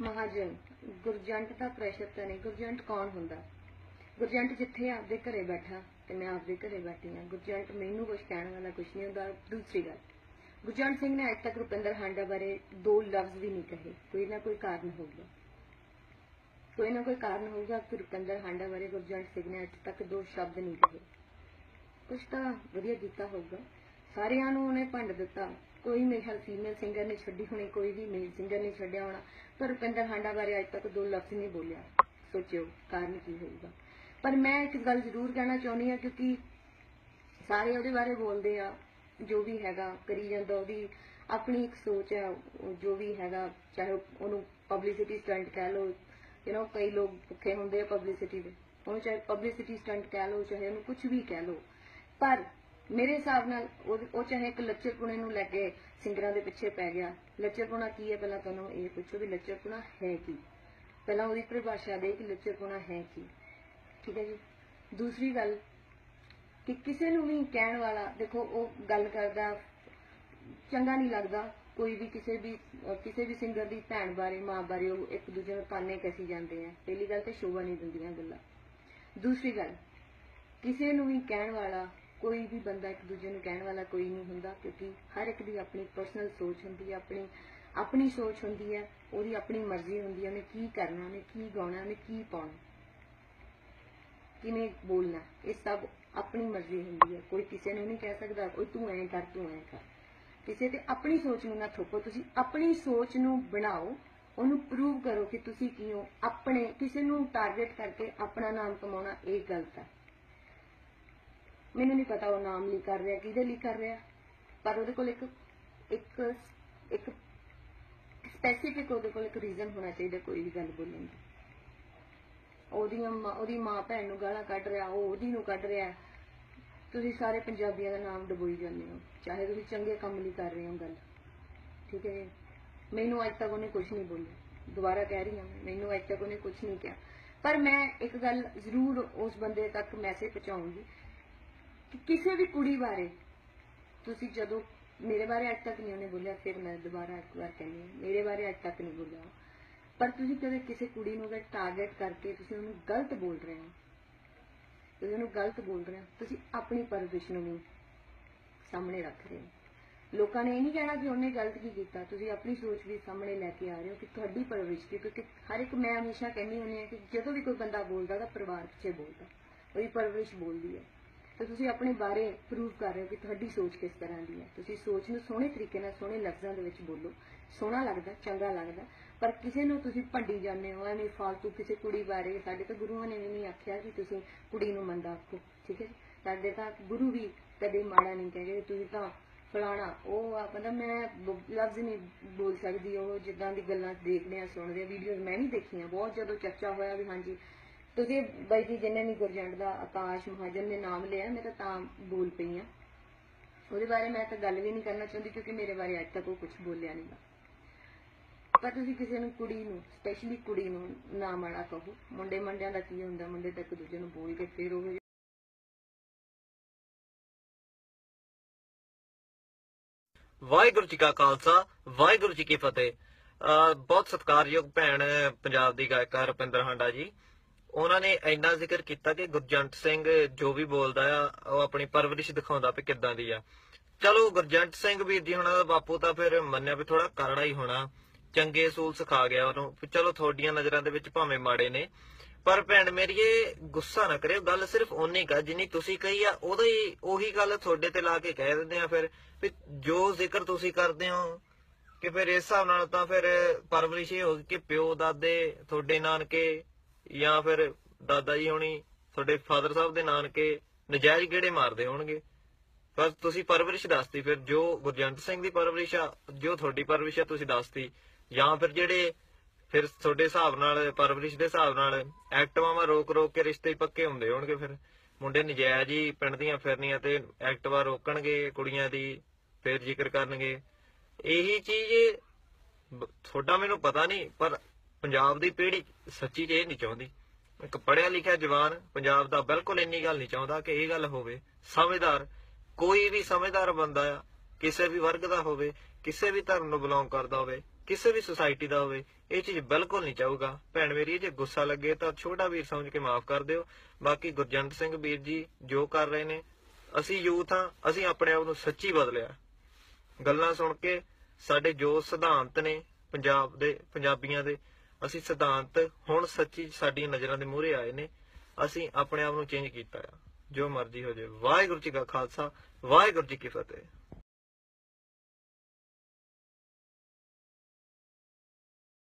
ਮਹਾਜਨ, ਗੁਰਜੰਟ ਦਾ pressure ਤਾਂ ਨਹੀਂ, ਗੁਰਜੰਟ ਕੌਣ ਹੁੰਦਾ? ਗੁਰਜੰਟ ਜਿੱਥੇ ਆਪਦੇ ਘਰੇ ਬੈਠਾ, ਤੇ ਮੈਂ ਆਪਦੇ ਘਰੇ ਬੈਠੀ ਹਾਂ। ਗੁਰਜੰਟ ਮੈਨੂੰ ਕੁਝ ਕਹਿਣ ਵਾਲਾ ਕੁਝ ਨਹੀਂ ਹੁੰਦਾ, ਦੂਸਰੀ ਗੱਲ। ਗੁਰਜੰਟ ਸਿੰਘ ਨੇ ਅੱਜ ਤੱਕ ਰੁਪਿੰਦਰ ਹਾਂਡਾ ਬਾਰੇ ਦੋ ਲਫ਼ਜ਼ ਵੀ ਨਹੀਂ ਕਹੇ। ਕੋਈ ਨਾ ਕੋਈ ਕਾਰਨ ਹੋਊਗਾ। ਕੋਈ ਨਾ ਕੋਈ ਕਾਰਨ ਹੋਊਗਾ ਕਿ ਰੁਪਿੰਦਰ ਹਾਂਡਾ ਬਾਰੇ ਗੁਰਜੰਟ ਸਿੰਘ ਨੇ ਅੱਜ ਤੱਕ ਦੋ ਸ਼ਬਦ ਨਹੀਂ ਕਹੇ। ਕੁਝ ਤਾਂ ਵਧੀਆ ਕੀਤਾ ਹੋਊਗਾ। ਸਾਰਿਆਂ ਨੂੰ ਉਹਨੇ ਭੰਡ ਦਿੱਤਾ। ਕੋਈ ਮੇਰੇ ਖਿਆਲ ਫੀਮੇਲ ਸਿੰਗਰ ਨੇ ਛੱਡੀ ਹੋਣੀ, ਕੋਈ ਵੀ ਮੇਲ ਸਿੰਗਰ ਨੇ ਛੱਡਿਆ ਹੋਣਾ, ਪਰ ਰੁਪਿੰਦਰ ਹਾਂਡਾ ਬਾਰੇ ਅੱਜ ਤੱਕ ਦੋ ਲਫ਼ਜ਼ ਨਹੀਂ ਬੋਲਿਆ। ਸੋਚਿਓ, ਕਾਰਨ ਕੀ ਹੋਊਗਾ। ਪਰ ਮੈਂ ਇੱਕ ਗੱਲ ਜ਼ਰੂਰ ਕਹਿਣਾ ਚਾਹੁੰਦੀ ਹਾਂ ਕਿਉਂਕਿ ਸਾਰੇ ਉਹਦੇ ਬਾਰੇ ਬੋਲਦੇ ਆ। ਜੋ ਵੀ ਹੈਗਾ ਕਰੀ ਜਾਂਦਾ, ਉਹਦੀ ਆਪਣੀ ਇੱਕ ਸੋਚ ਹੈ ਜੋ ਵੀ ਹੈਗਾ, ਚਾਹੇ ਉਹਨੂੰ ਪਬਲਿਸਿਟੀ ਸਟੰਟ ਕਹਿ ਲਓ ਯੂ نو ਕਈ ਲੋਕ ਭੁੱਖੇ ਹੁੰਦੇ ਆ ਪਬਲਿਸਿਟੀ ਦੇ, ਉਹਨੂੰ ਚਾਹੇ ਪਬਲਿਸਿਟੀ ਸਟੰਟ ਕਹਿ ਲਓ, ਚਾਹੇ ਉਹਨੂੰ ਕੁਝ ਵੀ ਕਹਿ ਲਓ। ਪਰ ਮੇਰੇ ਹਿਸਾਬ ਨਾਲ, ਉਹ ਉਹ ਚਾਹੇ ਇੱਕ ਲੱਚਰਪੁਣੇ ਨੂੰ ਲੈ ਕੇ ਸਿੰਗਰਾਂ ਦੇ ਪਿੱਛੇ ਪੈ ਗਿਆ, ਲੱਚਰਪੁਣਾ ਕੀ ਹੈ ਪਹਿਲਾਂ ਤੁਹਾਨੂੰ ਇਹ ਪੁੱਛੋ ਵੀ ਲੱਚਰਪੁਣਾ ਹੈ ਕੀ? ਪਹਿਲਾਂ ਉਹਦੀ ਪਰਿਭਾਸ਼ਾ ਦੇ ਕਿ ਲੱਚਰਪੁਣਾ ਹੈ ਕੀ? ਠੀਕ ਹੈ ਜੀ? ਦੂਸਰੀ ਗੱਲ ਕਿ ਕਿਸੇ ਨੂੰ ਵੀ ਕਹਿਣ ਵਾਲਾ, ਦੇਖੋ, ਉਹ ਗੱਲ ਕਰਦਾ, ਚੰਗਾ ਨਹੀਂ ਲੱਗਦਾ। ਕੋਈ ਵੀ ਕਿਸੇ ਵੀ ਕਿਸੇ ਵੀ ਸਿੰਗਰ ਦੀ ਭੈਣ ਬਾਰੇ, ਮਾਂ ਬਾਰੇ ਉਹ ਇੱਕ ਦੂਜੇ ਨੂੰ ਤਾਨੇ ਕਸੀ ਜਾਂਦੇ ਆ। ਪਹਿਲੀ ਗੱਲ ਤੇ ਸ਼ੋਭਾ ਨਹੀਂ ਦਿੰਦੀਆਂ ਗੱਲਾਂ। ਦੂਸਰੀ ਗੱਲ, ਕਿਸੇ ਨੂੰ ਵੀ ਕਹਿਣ ਵਾਲਾ, ਕੋਈ ਵੀ ਬੰਦਾ ਇੱਕ ਦੂਜੇ ਨੂੰ ਕਹਿਣ ਵਾਲਾ ਕੋਈ ਨਹੀਂ ਹੁੰਦਾ, ਕਿਉਂਕਿ ਹਰ ਇੱਕ ਦੀ ਆਪਣੀ ਪਰਸਨਲ ਸੋਚ ਹੁੰਦੀ ਹੈ ਆਪਣੀ ਆਪਣੀ ਸੋਚ ਹੁੰਦੀ ਹੈ ਉਹਦੀ ਆਪਣੀ ਮਰਜ਼ੀ ਹੁੰਦੀ ਹੈ ਉਹਨੇ ਕੀ ਕਰਨਾ, ਉਹਨੇ ਕੀ ਗਾਉਣਾ, ਉਹਨੇ ਕੀ ਪਾਉਣਾ। ਕਿਵੇਂ ਬੋਲਣਾ, ਇਹ ਸਭ ਆਪਣੀ ਮਰਜ਼ੀ ਹੁੰਦੀ ਹੈ। ਕੋਈ ਕਿਸੇ ਨੂੰ ਨਹੀਂ ਕਹਿ ਸਕਦਾ ਕੋਈ ਤੂੰ ਐਂ ਕਰ, ਤੂੰ ਐਂ ਕਰ। ਕਿਸੇ ਤੇ ਆਪਣੀ ਸੋਚ ਨੂੰ ਨਾ ਥੋਪੋ ਤੁਸੀਂ ਆਪਣੀ ਸੋਚ ਨੂੰ ਬਣਾਓ, ਉਹਨੂੰ ਪ੍ਰੂਵ ਕਰੋ ਕਿ ਤੁਸੀਂ ਕੀ ਹੋ। ਆਪਣੇ, ਕਿਸੇ ਨੂੰ ਟਾਰਗੇਟ ਕਰਕੇ ਆਪਣਾ ਨਾਮ ਕਮਾਉਣਾ, ਇਹ ਗਲਤ ਹੈ। ਮੈਨੂੰ ਨਹੀਂ ਪਤਾ ਉਹ ਨਾਮ ਲਈ ਕਰ ਰਿਹਾ, ਕਿਹਦੇ ਲਈ ਕਰ ਰਿਹਾ, ਪਰ ਉਹਦੇ ਕੋਲ ਇੱਕ ਇੱਕ ਇੱਕ ਸਪੈਸੀਫਿਕ ਉਹਦੇ ਕੋਲ ਇੱਕ ਰੀਜ਼ਨ ਹੋਣਾ ਚਾਹੀਦਾ ਕੋਈ ਵੀ ਗੱਲ ਬੋਲਣ ਦਾ। ਉਹਦੀਆਂ ਮਾਂ- ਉਹਦੀ ਮਾਂ ਭੈਣ ਨੂੰ ਗਾਲਾਂ ਕੱਢ ਰਿਹਾ ਉਹ ਉਹਦੀ ਨੂੰ ਕੱਢ ਰਿਹਾ। ਤੁਸੀਂ ਸਾਰੇ ਪੰਜਾਬੀਆਂ ਦਾ ਨਾਮ ਡਬੋਈ ਜਾਂਦੇ ਹੋ ਚਾਹੇ ਤੁਸੀਂ ਚੰਗੇ ਕੰਮ ਲਈ ਕਰ ਰਹੇ ਹੋ ਗੱਲ। ਠੀਕ ਹੈ ਜੀ? ਮੈਨੂੰ ਅੱਜ ਤੱਕ ਉਹਨੇ ਕੁਝ ਨਹੀਂ ਬੋਲਿਆ। ਦੁਬਾਰਾ ਕਹਿ ਰਹੀ ਹਾਂ ਮੈਂ, ਮੈਨੂੰ ਅੱਜ ਤੱਕ ਉਹਨੇ ਕੁਝ ਨਹੀਂ ਕਿਹਾ। ਪਰ ਮੈਂ ਇੱਕ ਗੱਲ ਜ਼ਰੂਰ ਉਸ ਬੰਦੇ ਤੱਕ ਮੈਸੇਜ ਪਹੁੰਚਾਉਂਗੀ ਕਿ ਕਿਸੇ ਵੀ ਕੁੜੀ ਬਾਰੇ ਤੁਸੀਂ ਜਦੋਂ ਮੇਰੇ ਬਾਰੇ ਅੱਜ ਤੱਕ ਨਹੀਂ ਉਹਨੇ ਬੋਲਿਆ ਫਿਰ ਮੈਂ ਦੁਬਾਰਾ ਇੱਕ ਵਾਰ ਕਹਿੰਦੀ ਹਾਂ ਮੇਰੇ ਬਾਰੇ ਅੱਜ ਤੱਕ ਨਹੀਂ ਬੋਲਿਆ। ਪਰ ਤੁਸੀਂ ਕਦੇ ਕਿਸੇ ਕੁੜੀ ਨੂੰ ਅਗਰ ਟਾਰਗੇਟ ਕਰਕੇ ਤੁਸੀਂ ਉਹਨੂੰ ਗਲਤ ਬੋਲ ਰਹੇ ਹੋ, ਤੁਸੀਂ ਉਹਨੂੰ ਗਲਤ ਬੋਲ ਰਹੇ ਹੋ, ਤੁਸੀਂ ਆਪਣੀ ਪਰਵਿਸ਼ ਨੂੰ ਵੀ ਸਾਹਮਣੇ ਰੱਖ ਰਹੇ ਹੋ। ਲੋਕਾਂ ਨੇ ਇਹ ਨਹੀਂ ਕਹਿਣਾ ਕਿ ਉਹਨੇ ਗਲਤ ਕੀ ਕੀਤਾ, ਤੁਸੀਂ ਆਪਣੀ ਸੋਚ ਵੀ ਸਾਹਮਣੇ ਲੈ ਕੇ ਆ ਰਹੇ ਹੋ ਕਿ ਤੁਹਾਡੀ ਪਰਵਿਸ਼ ਕੀ ਕਿਉਂਕਿ ਹਰ ਇੱਕ ਮੈਂ ਹਮੇਸ਼ਾ ਕਹਿੰਦੀ ਹੁੰਦੀ ਹਾਂ ਕਿ ਜਦੋਂ ਵੀ ਕੋਈ ਬੰਦਾ ਬੋਲਦਾ ਤਾਂ ਪਰਿਵਾਰ ਪਿੱਛੇ ਬੋਲਦਾ, ਉਹਦੀ ਪਰਵਿਸ਼ ਬੋਲਦੀ ਹੈ। ਤੇ ਤੁਸੀਂ ਆਪਣੇ ਬਾਰੇ ਪ੍ਰੂਵ ਕਰ ਰਹੇ ਹੋ ਕਿ ਤੁਹਾਡੀ ਸੋਚ ਕਿਸ ਤਰ੍ਹਾਂ ਦੀ ਹੈ। ਤੁਸੀਂ ਸੋਚ ਨੂੰ ਸੋਹਣੇ ਤਰੀਕੇ ਨਾਲ, ਸੋਹਣੇ ਲਫ਼ਜ਼ਾਂ ਦੇ ਵਿੱਚ ਬੋਲੋ, ਸੋਹਣਾ ਲੱਗਦਾ, ਚੰਗਾ ਲੱਗਦਾ। ਪਰ ਕਿਸੇ ਨੂੰ ਤੁਸੀਂ ਭੰਡੀ ਜਾਂਦੇ ਹੋ, ਐਵੇਂ ਫਾਲਤੂ ਕਿਸੇ ਕੁੜੀ ਬਾਰੇ, ਸਾਡੇ ਤਾਂ ਗੁਰੂਆਂ ਨੇ ਵੀ ਨਹੀਂ ਆਖਿਆ ਕਿ ਤੁਸੀਂ ਕੁੜੀ ਨੂੰ ਮੰਦਾ ਆਖੋ, ਠੀਕ ਹੈ ਸਾਡੇ ਤਾਂ ਗੁਰੂ ਵੀ ਕਦੇ ਮਾੜਾ ਨਹੀਂ ਕਹਿੰਦੇ ਤੁਸੀਂ ਤਾਂ ਫਲਾਣਾ, ਉਹ ਆ ਕਹਿੰਦਾ ਮੈਂ ਲਫ਼ਜ਼ ਨਹੀਂ ਬੋਲ ਸਕਦੀ, ਉਹ ਜਿੱਦਾਂ ਦੀ ਗੱਲਾਂ ਦੇਖਦੇ ਆ, ਸੁਣਦੇ ਆ ਵੀਡੀਓਜ਼ ਮੈਂ ਨਹੀਂ ਦੇਖੀਆਂ, ਬਹੁਤ ਜਦੋਂ ਚਰਚਾ ਹੋਇਆ ਵੀ ਹਾਂਜੀ, ਤੁਸੀਂ ਬਾਈ ਜੀ ਜਿੰਨੇ ਵੀ ਗੁਰਜੰਟ ਦਾ ਆਕਾਸ਼ ਮਹਾਜਨ ਨੇ ਨਾਮ ਲਿਆ, ਮੈਂ ਤਾਂ ਤਾਂ ਬੋਲ ਪਈ ਆ। ਉਹਦੇ ਬਾਰੇ ਮੈਂ ਤਾਂ ਗੱਲ ਵੀ ਨਹੀਂ ਕਰਨਾ ਚਾਹੁੰਦੀ, ਕਿਉਂਕਿ ਮੇਰੇ ਬਾਰੇ ਅੱਜ ਤੱਕ ਉਹ ਕੁਝ ਬੋਲਿਆ ਨਹੀਂ ਪਰ ਤੁਸੀਂ ਕਿਸੇ ਨੂੰ ਕੁੜੀ ਨੂੰ ਸਪੈਸ਼ਲੀ ਕੁੜੀ ਨੂੰ ਨਾ ਮਾੜਾ ਕਹੋ। ਮੁੰਡੇ ਮੰਡਿਆਂ ਦਾ ਕੀ ਹੁੰਦਾ, ਮੁੰਡੇ ਤਾਂ ਇੱਕ ਦੂਜੇ ਨੂੰ ਬੋਲ ਕੇ ਫਿਰ ਉਹ ਵਾਹਿਗੁਰੂ ਜੀ ਕਾ ਖਾਲਸਾ, ਵਾਹਿਗੁਰੂ ਜੀ ਕੀ ਫਤਿਹ। ਬਹੁਤ ਸਤਿਕਾਰਯੋਗ ਭੈਣ, ਪੰਜਾਬ ਦੀ ਗਾਇਕਾ ਰੁਪਿੰਦਰ ਹਾਂਡਾ ਜੀ। ਉਹਨਾਂ ਨੇ ਇੰਨਾ ਜ਼ਿਕਰ ਕੀਤਾ ਕਿ ਗੁਰਜੰਟ ਸਿੰਘ ਜੋ ਵੀ ਬੋਲਦਾ ਆ, ਉਹ ਆਪਣੀ ਪਰਵਰਿਸ਼ ਦਿਖਾਉਂਦਾ ਵੀ ਕਿੱਦਾਂ ਦੀ ਆ। ਚਲੋ ਗੁਰਜੰਟ ਸਿੰਘ ਵੀਰ ਜੀ, ਹੁਣਾਂ ਦਾ ਬਾਪੂ ਤਾਂ ਫਿਰ ਮੰਨਿਆ ਵੀ ਥੋੜਾ ਕਰੜਾ ਹੀ ਹੋਣਾ। ਚੰਗੇ ਅਸੂਲ ਸਿਖਾ ਗਿਆ ਉਹਨੂੰ ਚਲੋ ਤੁਹਾਡੀਆਂ ਨਜ਼ਰਾਂ ਦੇ ਵਿੱਚ ਭਾਵੇਂ ਮਾੜੇ ਨੇ, ਪਰ ਭੈਣ ਮੇਰੀਏ ਗੁੱਸਾ ਨਾ ਕਰਿਓ, ਗੱਲ ਸਿਰਫ ਓਨੀ ਕਾ ਜਿੰਨੀ ਤੁਸੀਂ ਕਹੀ ਆ, ਉਹਦਾ ਹੀ ਉਹੀ ਗੱਲ ਤੁਹਾਡੇ ਤੇ ਲਾ ਕੇ ਕਹਿ ਦਿੰਦੇ ਆ ਫਿਰ, ਵੀ ਜੋ ਜ਼ਿਕਰ ਤੁਸੀਂ ਕਰਦੇ ਹੋ, ਕਿ ਫਿਰ ਇਸ ਹਿਸਾਬ ਨਾਲ ਤਾਂ ਫਿਰ ਪਰਵਰਿਸ਼ ਇਹ ਹੋਗੀ ਕਿ ਪਿਓ ਦਾਦੇ ਤੁਹਾਡੇ ਨਾਨਕੇ ਜਾਂ ਫਿਰ ਦਾਦਾ ਜੀ ਹੋਣੀ, ਤੁਹਾਡੇ ਫਾਦਰ ਸਾਹਿਬ ਦੇ ਨਾਨਕੇ ਨਜਾਇਜ਼ ਗੇੜੇ ਮਾਰਦੇ ਹੋਣਗੇ। ਪਰ ਤੁਸੀਂ ਪਰਵਰਿਸ਼ ਦੱਸਤੀ, ਫਿਰ ਜੋ ਗੁਰਜੰਟ ਸਿੰਘ ਦੀ ਪਰਵਰਿਸ਼ ਆ, ਜੋ ਤੁਹਾਡੀ ਪਰਵਰਿਸ਼ ਆ, ਤੁਸੀਂ ਦੱਸਤੀ। ਜਾਂ ਫਿਰ ਜਿਹੜੇ ਫਿਰ ਤੁਹਾਡੇ ਹਿਸਾਬ ਨਾਲ, ਪਰਵਰਿਸ਼ ਦੇ ਹਿਸਾਬ ਨਾਲ ਐਕਟਿਵਾਵਾਂ ਰੋਕ ਰੋਕ ਕੇ ਰਿਸ਼ਤੇ ਹੀ ਪੱਕੇ ਹੁੰਦੇ ਹੋਣਗੇ ਫਿਰ। ਮੁੰਡੇ ਨਜਾਇਜ਼ ਹੀ ਪਿੰਡ ਦੀਆਂ ਫਿਰਨੀਆਂ ਤੇ ਐਕਟਿਵਾ ਰੋਕਣਗੇ, ਕੁੜੀਆਂ ਦੀ ਫਿਰ ਜ਼ਿਕਰ ਕਰਨਗੇ। ਇਹੀ ਚੀਜ਼ ਬ- ਮੈਨੂੰ ਪਤਾ ਨਹੀਂ, ਪਰ ਪੰਜਾਬ ਦੀ ਪੀੜ੍ਹੀ ਸੱਚੀ 'ਚ ਇਹ ਨਹੀਂ ਚਾਹੁੰਦੀ। ਇੱਕ ਪੜ੍ਹਿਆ ਲਿਖਿਆ ਜਵਾਨ ਪੰਜਾਬ ਦਾ ਬਿਲਕੁਲ ਇੰਨੀ ਗੱਲ ਨਹੀਂ ਚਾਹੁੰਦਾ ਕਿ ਇਹ ਗੱਲ ਹੋਵੇ। ਸਮਝਦਾਰ, ਕੋਈ ਵੀ ਸਮਝਦਾਰ ਬੰਦਾ ਆ, ਕਿਸੇ ਵੀ ਵਰਗ ਦਾ ਹੋਵੇ, ਕਿਸੇ ਵੀ ਧਰਮ ਨੂੰ ਬਿਲੋਂਗ ਕਰਦਾ ਹੋਵੇ ਕਿਸੇ ਵੀ ਸੁਸਾਇਟੀ ਦਾ ਹੋਵੇ, ਇਹ ਚੀਜ਼ ਬਿਲਕੁਲ ਨਹੀਂ ਚਾਹੂਗਾ। ਭੈਣ ਮੇਰੀ ਜੇ ਗੁੱਸਾ ਲੱਗੇ ਤਾਂ ਛੋਟਾ ਵੀਰ ਸਮਝ ਕੇ ਮਾਫ ਕਰ ਦਿਓ। ਬਾਕੀ ਗੁਰਜੰਟ ਸਿੰਘ ਵੀਰ ਜੀ ਜੋ ਕਰ ਰਹੇ ਨੇ, ਅਸੀਂ ਯੂਥ ਆ ਅਸੀਂ ਆਪਣੇ ਆਪ ਨੂੰ ਸੱਚੀ ਬਦਲਿਆ। ਗੱਲਾਂ ਸੁਣ ਕੇ ਸਾਡੇ ਜੋ ਸਿਧਾਂਤ ਨੇ ਪੰਜਾਬ ਦੇ, ਪੰਜਾਬੀਆਂ ਦੇ, ਅਸੀਂ ਸਿਧਾਂਤ ਹੁਣ ਸੱਚੀ ਸਾਡੀਆਂ ਨਜ਼ਰਾਂ ਦੇ ਮੂਹਰੇ ਆਏ ਨੇ। ਅਸੀਂ ਆਪਣੇ ਆਪ ਨੂੰ ਚੇਂਜ ਕੀਤਾ ਆ। ਜੋ ਮਰਜ਼ੀ ਹੋ ਜਾਏ। ਵਾਹਿਗੁਰੂ ਜੀ ਕਾ ਖਾਲਸਾ, ਵਾਹਿਗੁਰੂ ਜੀ ਕੀ ਫਤਿਹ।